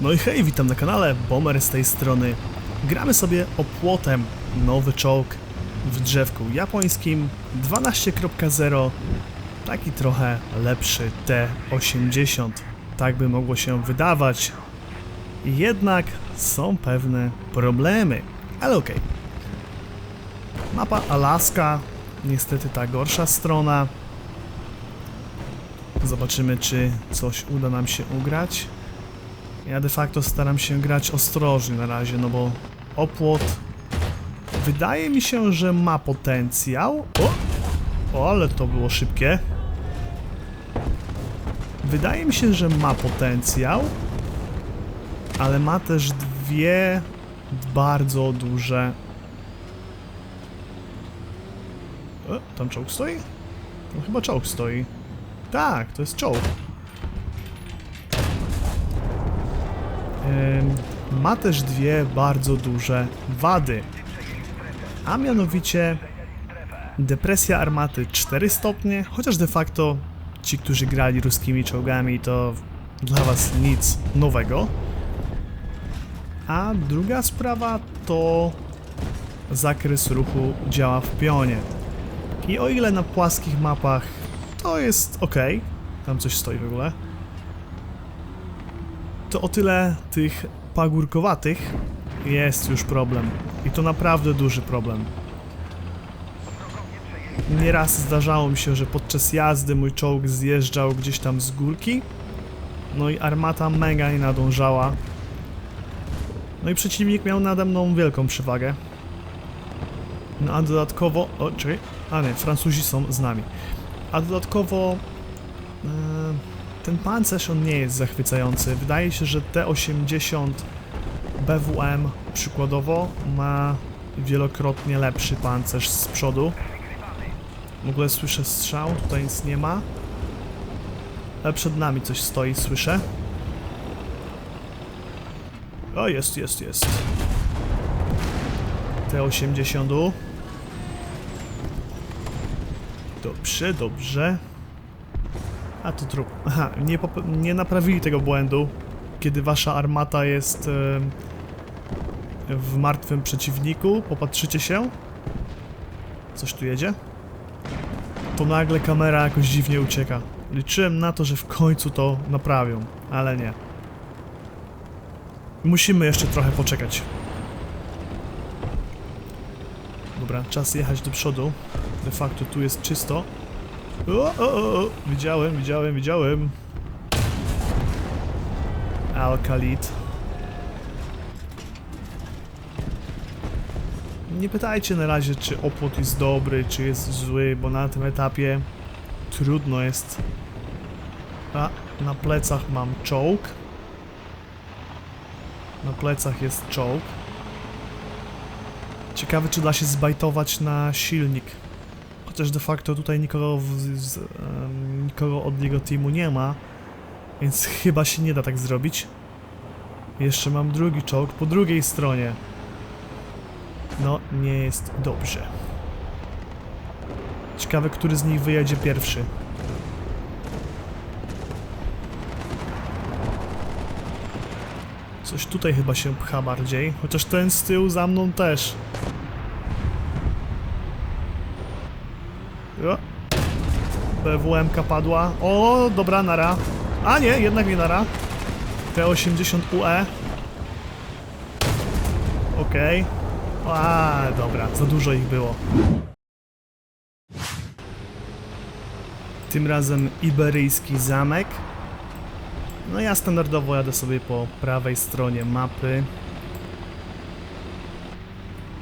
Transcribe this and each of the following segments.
No i hej, witam na kanale, Bomber z tej strony. Gramy sobie opłotem nowy czołg w drzewku japońskim 12.0 Taki trochę lepszy T-80 Tak by mogło się wydawać. Jednak są pewne problemy. Ale okej. Mapa Alaska Niestety ta gorsza strona. Zobaczymy czy coś uda nam się ugrać ja de facto staram się grać ostrożnie na razie, no bo opłot wydaje mi się, że ma potencjał. O! o, ale to było szybkie. Wydaje mi się, że ma potencjał, ale ma też dwie bardzo duże. O, tam czołg stoi? Tam chyba czołg stoi. Tak, to jest czołg. Ma też dwie bardzo duże wady. A mianowicie depresja armaty 4 stopnie, chociaż de facto ci, którzy grali ruskimi czołgami, to dla was nic nowego. A druga sprawa to zakres ruchu działa w pionie. I o ile na płaskich mapach to jest ok, tam coś stoi w ogóle, to o tyle tych pagórkowatych jest już problem. I to naprawdę duży problem. Nieraz zdarzało mi się, że podczas jazdy mój czołg zjeżdżał gdzieś tam z górki. No i armata mega nie nadążała. No i przeciwnik miał nade mną wielką przewagę. No a dodatkowo... O, czekaj. A nie, Francuzi są z nami. A dodatkowo... Yy, ten pancerz on nie jest zachwycający. Wydaje się, że T80 BWM przykładowo ma wielokrotnie lepszy pancerz z przodu. W ogóle słyszę strzał, tutaj nic nie ma. Ale przed nami coś stoi, słyszę. O, jest, jest, jest. T80. Dobrze, dobrze. A to trup. Aha, nie, nie naprawili tego błędu, kiedy wasza armata jest w martwym przeciwniku. Popatrzycie się. Coś tu jedzie? To nagle kamera jakoś dziwnie ucieka. Liczyłem na to, że w końcu to naprawią, ale nie. Musimy jeszcze trochę poczekać. Dobra, czas jechać do przodu. De facto tu jest czysto. O, o, o, widziałem, widziałem, widziałem. Alkalit. Nie pytajcie na razie, czy opłot jest dobry, czy jest zły, bo na tym etapie trudno jest. A, na plecach mam czołg. Na plecach jest czołg. Ciekawe, czy da się zbajtować na silnik. Chociaż de facto tutaj nikogo, w, z, em, nikogo od jego teamu nie ma, więc chyba się nie da tak zrobić. Jeszcze mam drugi czołg po drugiej stronie. No, nie jest dobrze. Ciekawe, który z nich wyjedzie pierwszy. Coś tutaj chyba się pcha bardziej, chociaż ten z tyłu za mną też. O. BWM-ka padła. O, dobra, nara. A nie, jednak nie nara. T80UE. Okej. A, dobra, za dużo ich było. Tym razem iberyjski zamek. No ja standardowo jadę sobie po prawej stronie mapy.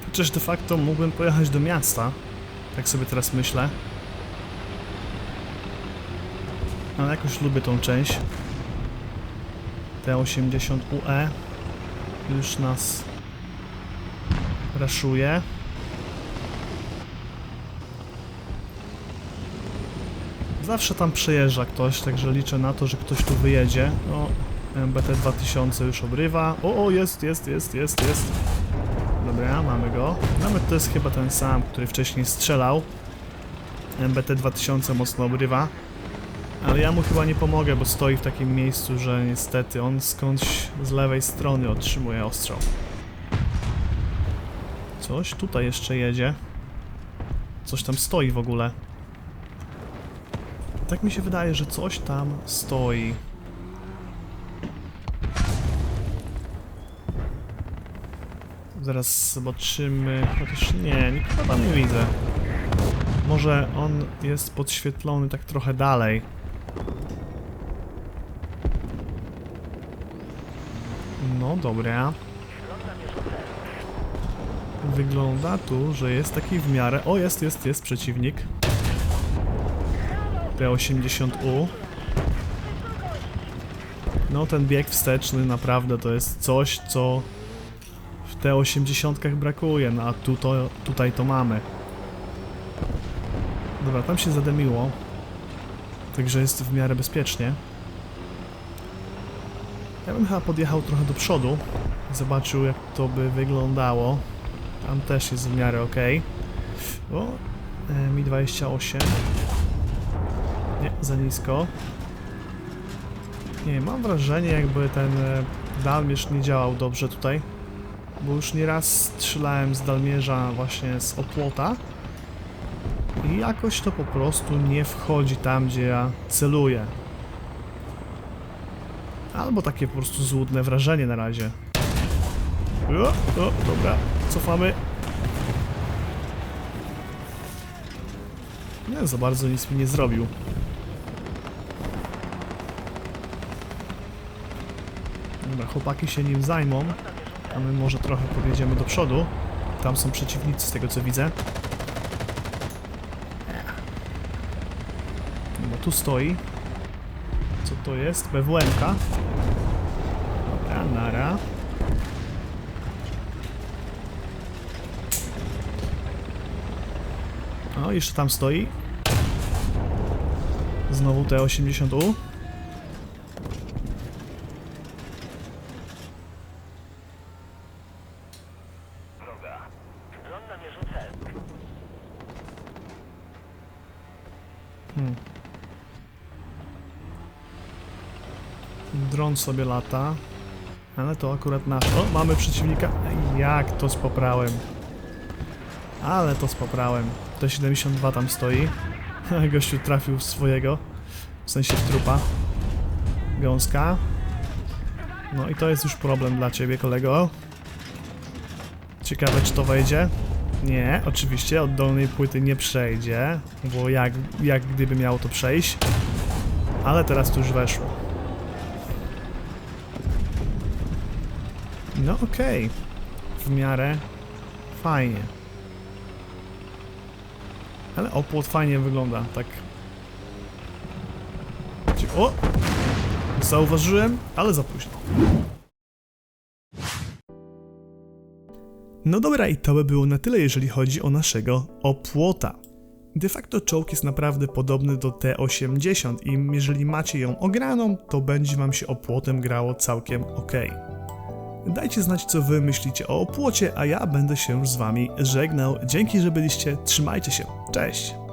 Chociaż de facto mógłbym pojechać do miasta. Tak sobie teraz myślę. Ale jakoś lubię tą część. T80UE już nas raszuje. Zawsze tam przejeżdża ktoś, także liczę na to, że ktoś tu wyjedzie. No, MBT 2000 już obrywa. O, o, jest, jest, jest, jest, jest. Dobra, mamy go. Nawet to jest chyba ten sam, który wcześniej strzelał. MBT 2000 mocno obrywa. Ale ja mu chyba nie pomogę, bo stoi w takim miejscu, że niestety on skądś z lewej strony otrzymuje ostrzał. Coś tutaj jeszcze jedzie. Coś tam stoi w ogóle. Tak mi się wydaje, że coś tam stoi. Zaraz zobaczymy. Chociaż nie, nikogo tam nie widzę. Może on jest podświetlony tak trochę dalej. No dobra. Wygląda tu, że jest taki w miarę... O, jest, jest, jest przeciwnik. P80U. No, ten bieg wsteczny naprawdę to jest coś, co T80 brakuje, no a tu to, tutaj to mamy. Dobra, tam się zademiło. Także jest w miarę bezpiecznie. Ja bym chyba podjechał trochę do przodu. Zobaczył jak to by wyglądało. Tam też jest w miarę ok. O, e, Mi 28. Nie, za nisko. Nie, mam wrażenie jakby ten e, dalmierz nie działał dobrze tutaj. Bo już nieraz strzelałem z dalmierza właśnie z opłota. I jakoś to po prostu nie wchodzi tam, gdzie ja celuję. Albo takie po prostu złudne wrażenie na razie. O, o, dobra, cofamy. Nie, za bardzo nic mi nie zrobił. Dobra, chłopaki się nim zajmą, a my może trochę podjedziemy do przodu. Tam są przeciwnicy z tego co widzę. Dobra, tu stoi. Co to jest? BWM-ka. Dobra, nara. O, jeszcze tam stoi. Znowu T80U. Hmm. Dron sobie lata. Ale to akurat nasz. O, mamy przeciwnika. Jak to spoprałem. Ale to spoprałem. T72 tam stoi. Gościu trafił swojego. W sensie trupa. Gąska. No i to jest już problem dla ciebie, kolego. Ciekawe, czy to wejdzie. Nie, oczywiście od dolnej płyty nie przejdzie, bo jak, jak gdyby miało to przejść. Ale teraz to już weszło. No okej. W miarę fajnie. Ale opłot fajnie wygląda, tak. O! Zauważyłem, ale za późno. No dobra, i to by było na tyle, jeżeli chodzi o naszego opłota. De facto czołg jest naprawdę podobny do T80 i jeżeli macie ją ograną, to będzie wam się opłotem grało całkiem ok. Dajcie znać, co wy myślicie o opłocie, a ja będę się z wami żegnał. Dzięki, że byliście, trzymajcie się, cześć!